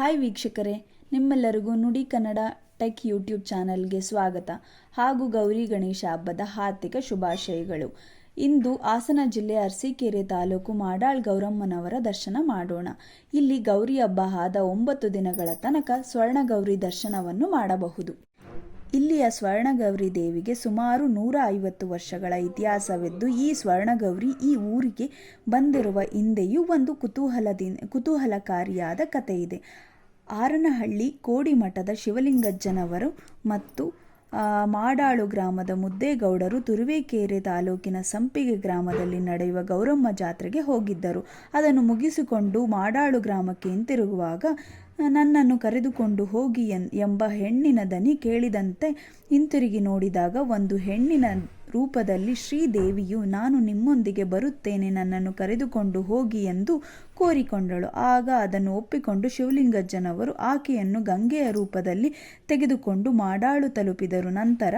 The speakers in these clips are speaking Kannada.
ಹಾಯ್ ವೀಕ್ಷಕರೇ, ನಿಮ್ಮೆಲ್ಲರಿಗೂ ನುಡಿ ಕನ್ನಡ ಟೆಕ್ ಯೂಟ್ಯೂಬ್ ಚಾನಲ್ಗೆ ಸ್ವಾಗತ. ಹಾಗೂ ಗೌರಿ ಗಣೇಶ ಹಬ್ಬದ ಹಾರ್ದಿಕ ಶುಭಾಶಯಗಳು. ಇಂದು ಹಾಸನ ಜಿಲ್ಲೆ ಅರಸೀಕೆರೆ ತಾಲೂಕು ಮಾಡಾಳ್ ಗೌರಮ್ಮನವರ ದರ್ಶನ ಮಾಡೋಣ. ಇಲ್ಲಿ ಗೌರಿ ಹಬ್ಬ ಆದ ಒಂಬತ್ತು ದಿನಗಳ ತನಕ ಸ್ವರ್ಣ ಗೌರಿ ದರ್ಶನವನ್ನು ಮಾಡಬಹುದು. ಇಲ್ಲಿಯ ಸ್ವರ್ಣಗೌರಿ ದೇವಿಗೆ ಸುಮಾರು ನೂರ ಐವತ್ತು ವರ್ಷಗಳ ಇತಿಹಾಸವಿದ್ದು, ಈ ಸ್ವರ್ಣಗೌರಿ ಈ ಊರಿಗೆ ಬಂದಿರುವ ಹಿಂದೆಯೂ ಒಂದು ಕುತೂಹಲದಿಂದ ಕುತೂಹಲಕಾರಿಯಾದ ಕಥೆ ಇದೆ ಆರನಹಳ್ಳಿ ಕೋಡಿಮಠದ ಶಿವಲಿಂಗಜ್ಜನವರು ಮತ್ತು ಮಾಡಾಳು ಗ್ರಾಮದ ಮುದ್ದೇಗೌಡರು ತುರುವೇಕೆರೆ ತಾಲೂಕಿನ ಸಂಪಿಗೆ ಗ್ರಾಮದಲ್ಲಿ ನಡೆಯುವ ಗೌರಮ್ಮ ಜಾತ್ರೆಗೆ ಹೋಗಿದ್ದರು. ಅದನ್ನು ಮುಗಿಸಿಕೊಂಡು ಮಾಡಾಳು ಗ್ರಾಮಕ್ಕೆ ಹಿಂತಿರುಗುವಾಗ ನನ್ನನ್ನು ಕರೆದುಕೊಂಡು ಹೋಗಿ ಎಂಬ ಹೆಣ್ಣಿನ ದನಿ ಕೇಳಿದಂತೆ ಹಿಂತಿರುಗಿ ನೋಡಿದಾಗ ಒಂದು ಹೆಣ್ಣಿನ ರೂಪದಲ್ಲಿ ಶ್ರೀದೇವಿಯು, ನಾನು ನಿಮ್ಮೊಂದಿಗೆ ಬರುತ್ತೇನೆ, ನನ್ನನ್ನು ಕರೆದುಕೊಂಡು ಹೋಗಿ ಎಂದು ಕೋರಿಕೊಂಡಳು. ಆಗ ಅದನ್ನು ಒಪ್ಪಿಕೊಂಡು ಶಿವಲಿಂಗಜ್ಜನವರು ಆಕೆಯನ್ನು ಗಂಗೆಯ ರೂಪದಲ್ಲಿ ತೆಗೆದುಕೊಂಡು ಮಾಡಾಳು ತಲುಪಿದರು. ನಂತರ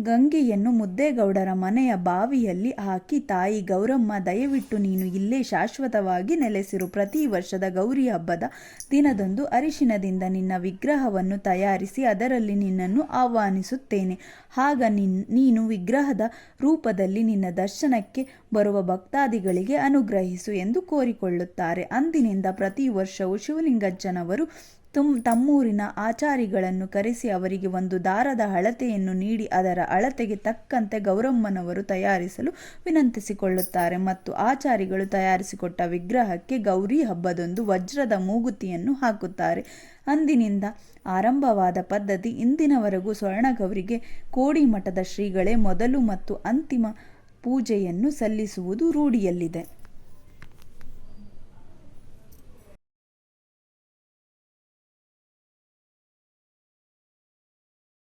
ಗಂಗೆಯನ್ನು ಮುದ್ದೇಗೌಡರ ಮನೆಯ ಬಾವಿಯಲ್ಲಿ ಹಾಕಿ, ತಾಯಿ ಗೌರಮ್ಮ, ದಯವಿಟ್ಟು ನೀನು ಇಲ್ಲೇ ಶಾಶ್ವತವಾಗಿ ನೆಲೆಸಿರು. ಪ್ರತಿ ವರ್ಷದ ಗೌರಿ ಹಬ್ಬದ ದಿನದಂದು ಅರಿಶಿನದಿಂದ ನಿನ್ನ ವಿಗ್ರಹವನ್ನು ತಯಾರಿಸಿ, ಅದರಲ್ಲಿ ನಿನ್ನನ್ನು ಆಹ್ವಾನಿಸುತ್ತೇನೆ. ಆಗ ನಿನ್, ನೀನು ವಿಗ್ರಹದ ರೂಪದಲ್ಲಿ ನಿನ್ನ ದರ್ಶನಕ್ಕೆ ಬರುವ ಭಕ್ತಾದಿಗಳಿಗೆ ಅನುಗ್ರಹಿಸು ಎಂದು ಕೋರಿಕೊಳ್ಳುತ್ತಾರೆ. ಅಂದಿನಿಂದ ಪ್ರತಿ ವರ್ಷವೂ ಶಿವಲಿಂಗಜ್ಜನವರು ತುಮ್ ತಮ್ಮೂರಿನ ಆಚಾರಿಗಳನ್ನು ಕರೆಸಿ ಅವರಿಗೆ ಒಂದು ದಾರದ ಅಳತೆಯನ್ನು ನೀಡಿ ಅದರ ಅಳತೆಗೆ ತಕ್ಕಂತೆ ಗೌರಮ್ಮನವರು ತಯಾರಿಸಲು ವಿನಂತಿಸಿಕೊಳ್ಳುತ್ತಾರೆ ಮತ್ತು ಆಚಾರಿಗಳು ತಯಾರಿಸಿಕೊಟ್ಟ ವಿಗ್ರಹಕ್ಕೆ ಗೌರಿ ಹಬ್ಬದೊಂದು ವಜ್ರದ ಮೂಗುತಿಯನ್ನು ಹಾಕುತ್ತಾರೆ. ಅಂದಿನಿಂದ ಆರಂಭವಾದ ಪದ್ಧತಿ ಇಂದಿನವರೆಗೂ ಸ್ವರ್ಣಗೌರಿಗೆ ಕೋಡಿಮಠದ ಶ್ರೀಗಳೇ ಮೊದಲು ಮತ್ತು ಅಂತಿಮ ಪೂಜೆಯನ್ನು ಸಲ್ಲಿಸುವುದು ರೂಢಿಯಲ್ಲಿದೆ.